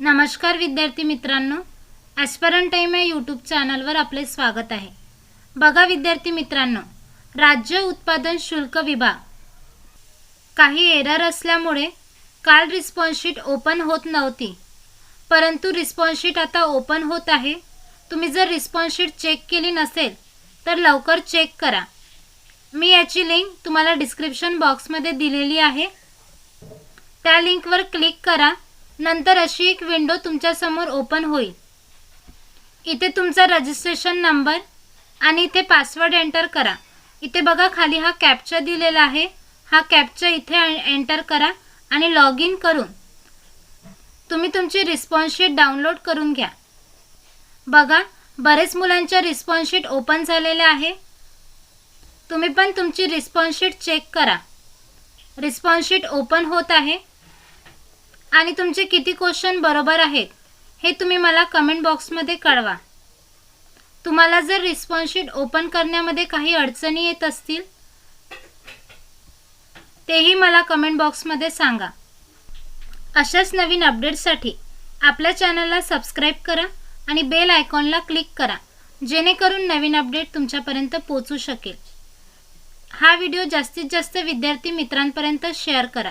नमस्कार विद्यार्थी मित्रांनो ॲस्परंट टाईम या यूट्यूब चॅनलवर आपले स्वागत आहे. बघा विद्यार्थी मित्रांनो राज्य उत्पादन शुल्क विभाग. काही एरर असल्यामुळे काल रिस्पॉन्सशीट ओपन होत नव्हती. परंतु रिस्पॉन्सशीट आता ओपन होत आहे. तुम्ही जर रिस्पॉन्सशीट चेक केली नसेल तर लवकर चेक करा. मी याची लिंक तुम्हाला डिस्क्रिप्शन बॉक्समध्ये दिलेली आहे. त्या लिंकवर क्लिक करा. नंतर अशी एक विंडो तुमच्यासमोर ओपन होईल. इथे तुमचा रजिस्ट्रेशन नंबर आणि इथे पासवर्ड एंटर करा. इथे बघा खाली हा कॅप्चा दिलेला आहे. हा कॅप्चा इथे एंटर करा आणि लॉग इन करून तुम्ही तुमची रिस्पॉन्सशीट डाउनलोड करून घ्या. बघा बरेच मुलांच्या रिस्पॉन्सशीट ओपन झालेले आहे. तुम्ही पण तुमची रिस्पॉन्सशीट चेक करा. रिस्पॉन्सशीट ओपन होत आहे. आणि तुमचे किती क्वेश्चन बरोबर आहेत हे तुम्ही मला कमेंट बॉक्समध्ये कळवा. तुम्हाला जर रिस्पॉन्स शीट ओपन करण्यामध्ये काही अडचणी येत असतील तेही मला कमेंट बॉक्समध्ये सांगा. अशाच नवीन अपडेट्ससाठी आपल्या चॅनलला सबस्क्राईब करा आणि बेल आयकॉनला क्लिक करा जेणेकरून नवीन अपडेट तुमच्यापर्यंत पोचू शकेल. हा व्हिडिओ जास्तीत जास्त विद्यार्थी मित्रांपर्यंत शेअर करा.